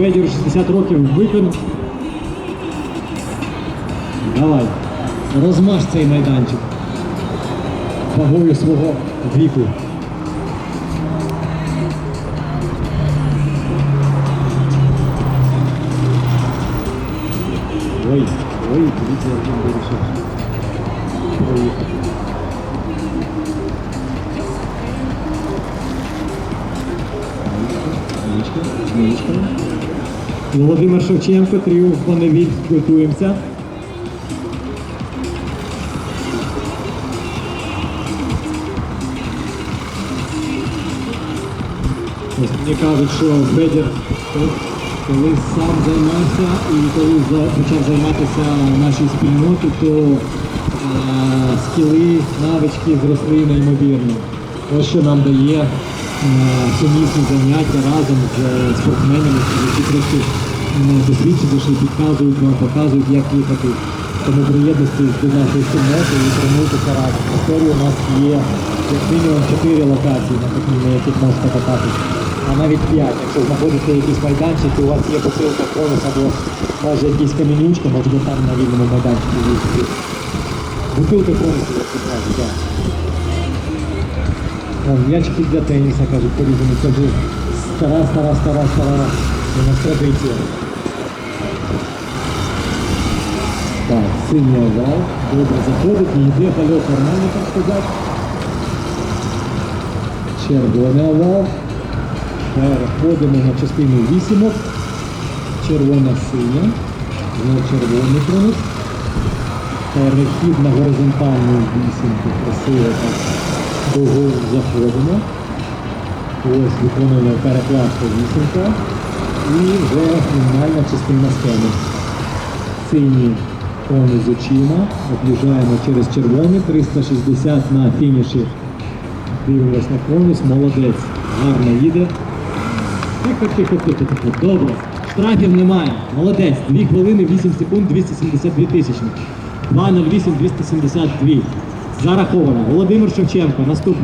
Федір 60 років виконав. Давай. Розмаж цей майданчик. Вагою свого віку. Ой, ой, дивіться, як він вирішив. Проїхати. Змієчка, змієчка. Володимир Шевченко, тріумф Паневіль, готуємося. Мені кажуть, що Федір коли сам займався і коли почав займатися нашою спільнотою, то е, скіли, навички зросли неймовірно. Ось що нам дає е, сумісні заняття разом з е, спортсменами, які трошки м, досвідченіші, підказують вам, показують, як їхати. Тому приєднуйтесь до нашої спільноти і тренуйтеся разом. В у нас є як мінімум 4 локації, на яких можете кататися. А навіть 5. Якщо знаходите якісь майданчики, у вас є посилка конус або може якісь камінючка, можете там на вільному майданчику вийти. Бутилка конусу, як кажуть, так. М'ячики для теніса, кажуть, порізані. Це стара, стара, стара, стара у нас традиція. Так, синій овал, добре заходить, і йде польот нормально, так сказати. Червоний овал. Переходимо на частину вісімок. Червона синя. Знов червоний конус. Перехід на горизонтальну вісімку. Красиво так. Довго заходимо. Ось виконуємо перекладку вісімка. І вже фінальна частина схеми. Сині конус з очима. Об'їжджаємо через червоний. 360 на фініші. Дивимось на конус. Молодець. Гарно їде. Тихо, тихо, тихо, тихо. Добре. Штрафів немає. Молодець. 2 хвилини 8 секунд 272 тисячні. 2.08 272. Зараховано. Володимир Шевченко. Наступний.